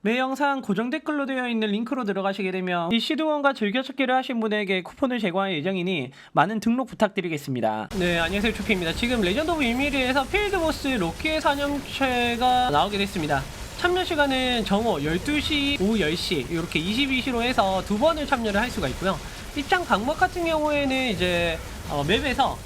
매 영상 고정 댓글로 되어 있는 링크로 들어가시게 되면 이 시드원과 즐겨찾기를 하신 분에게 쿠폰을 제공할 예정이니 많은 등록 부탁드리겠습니다. 네, 안녕하세요. 추피입니다. 지금 레전드 오브 이미리에서 필드보스 로키의 사념체가 나오게 됐습니다. 참여 시간은 정오 12시, 오후 10시 이렇게 22시로 해서 두 번을 참여를 할 수가 있고요. 입장 방법 같은 경우에는 이제 어, 맵에서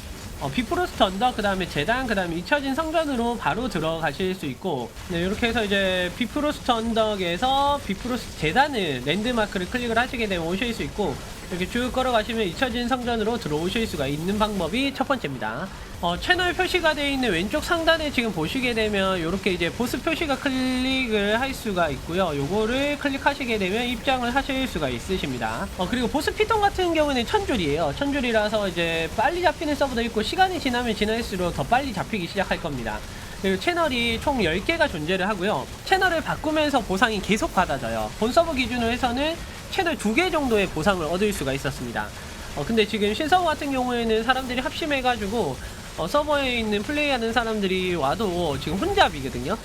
어, 비프로스트 언덕, 그 다음에 재단, 그 다음에 잊혀진 성전으로 바로 들어가실 수 있고, 네, 이렇게 해서 이제 비프로스트 언덕에서 비프로스트 재단을 랜드마크를 클릭을 하시게 되면 오실 수 있고, 이렇게 쭉 걸어가시면 잊혀진 성전으로 들어오실 수가 있는 방법이 첫 번째입니다. 어, 채널 표시가 되어 있는 왼쪽 상단에 지금 보시게 되면 이렇게 이제 보스 표시가 클릭을 할 수가 있고요. 요거를 클릭하시게 되면 입장을 하실 수가 있으십니다. 어, 그리고 보스 피통 같은 경우는 천줄이에요. 천줄이라서 이제 빨리 잡히는 서버도 있고 시간이 지나면 지날수록 더 빨리 잡히기 시작할 겁니다. 그리고 채널이 총 10개가 존재를 하고요. 채널을 바꾸면서 보상이 계속 받아져요. 본 서버 기준으로 해서는 채널 2개 정도의 보상을 얻을 수가 있었습니다. 어, 근데 지금 신서버 같은 경우에는 사람들이 합심해가지고 어, 서버에 있는 플레이하는 사람들이 와도 지금 혼잡이거든요.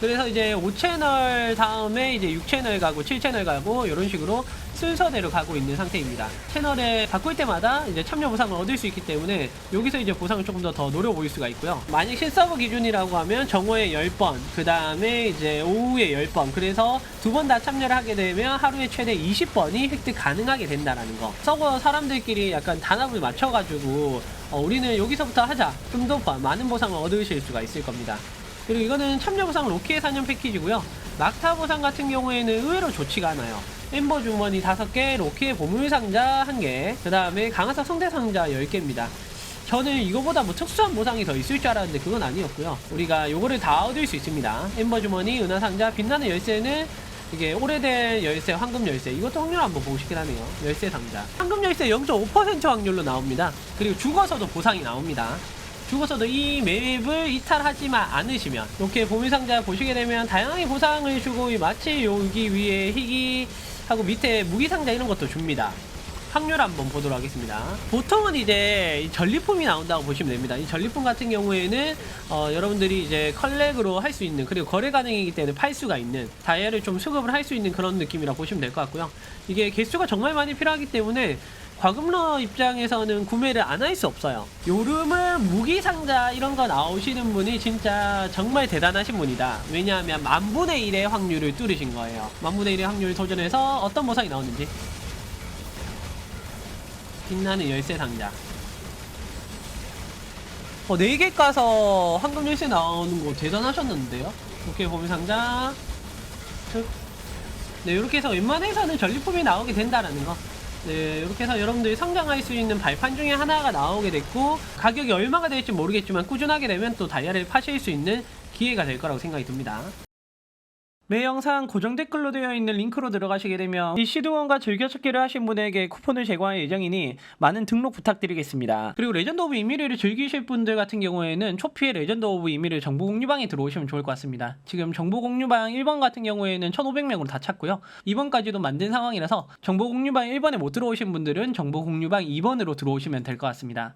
그래서 이제 5채널 다음에 이제 6채널 가고 7채널 가고 이런 식으로 순서대로 가고 있는 상태입니다. 채널에 바꿀 때마다 이제 참여 보상을 얻을 수 있기 때문에 여기서 이제 보상을 조금 더, 더 노려 보일 수가 있고요. 만약 신서버 기준이라고 하면 정오에 10번, 그 다음에 이제 오후에 10번, 그래서 두 번 다 참여를 하게 되면 하루에 최대 20번이 획득 가능하게 된다라는 거. 서버 사람들끼리 약간 단합을 맞춰가지고 어, 우리는 여기서부터 하자. 좀 더 많은 보상을 얻으실 수가 있을 겁니다. 그리고 이거는 참여 보상 로키의 4년 패키지고요. 막타 보상 같은 경우에는 의외로 좋지가 않아요. 엠버 주머니 5개, 로키의 보물 상자 1개, 그 다음에 강화석 성대 상자 10개입니다. 저는 이거보다 뭐 특수한 보상이 더 있을 줄 알았는데 그건 아니었고요. 우리가 요거를 다 얻을 수 있습니다. 엠버 주머니, 은하 상자, 빛나는 열쇠는 이게 오래된 열쇠, 황금 열쇠. 이것도 확률 한번 보고 싶긴 하네요. 열쇠 상자. 황금 열쇠 0.5% 확률로 나옵니다. 그리고 죽어서도 보상이 나옵니다. 죽어서도 이 맵을 이탈하지만 않으시면 이렇게 보물상자 보시게 되면 다양하게 보상을 주고 이 마치 여기 위에 희귀하고 밑에 무기상자 이런 것도 줍니다. 확률 한번 보도록 하겠습니다. 보통은 이제 이 전리품이 나온다고 보시면 됩니다. 이 전리품 같은 경우에는 어, 여러분들이 이제 컬렉으로 할 수 있는 그리고 거래 가능이기 때문에 팔 수가 있는 다이아를 좀 수급을 할 수 있는 그런 느낌이라 보시면 될 것 같고요. 이게 개수가 정말 많이 필요하기 때문에 과금러 입장에서는 구매를 안 할 수 없어요. 요름은 무기 상자 이런 거 나오시는 분이 진짜 정말 대단하신 분이다. 왜냐하면 만분의 1의 확률을 뚫으신 거예요. 만분의 1의 확률 도전해서 어떤 보상이 나오는지. 빛나는 열쇠 상자. 어, 4개 까서 황금 열쇠 나오는 거 대단하셨는데요? 이렇게 보면 상자. 슥. 네, 이렇게 해서 웬만해서는 전리품이 나오게 된다라는 거. 네, 이렇게 해서 여러분들이 성장할 수 있는 발판 중에 하나가 나오게 됐고, 가격이 얼마가 될지 모르겠지만, 꾸준하게 되면 또 다이아를 파실 수 있는 기회가 될 거라고 생각이 듭니다. 매 영상 고정 댓글로 되어 있는 링크로 들어가시게 되면 이 시드원과 즐겨찾기를 하신 분에게 쿠폰을 제공할 예정이니 많은 등록 부탁드리겠습니다. 그리고 레전드 오브 이미리를 즐기실 분들 같은 경우에는 초피의 레전드 오브 이미리 정보 공유방에 들어오시면 좋을 것 같습니다. 지금 정보 공유방 1번 같은 경우에는 1,500명으로 다 찼고요. 2번까지도 만든 상황이라서 정보 공유방 1번에 못 들어오신 분들은 정보 공유방 2번으로 들어오시면 될 것 같습니다.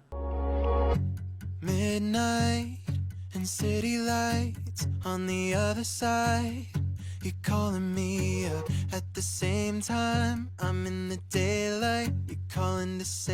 Midnight and city lights on the other side. You're calling me up at the same time. I'm in the daylight. You're calling to say.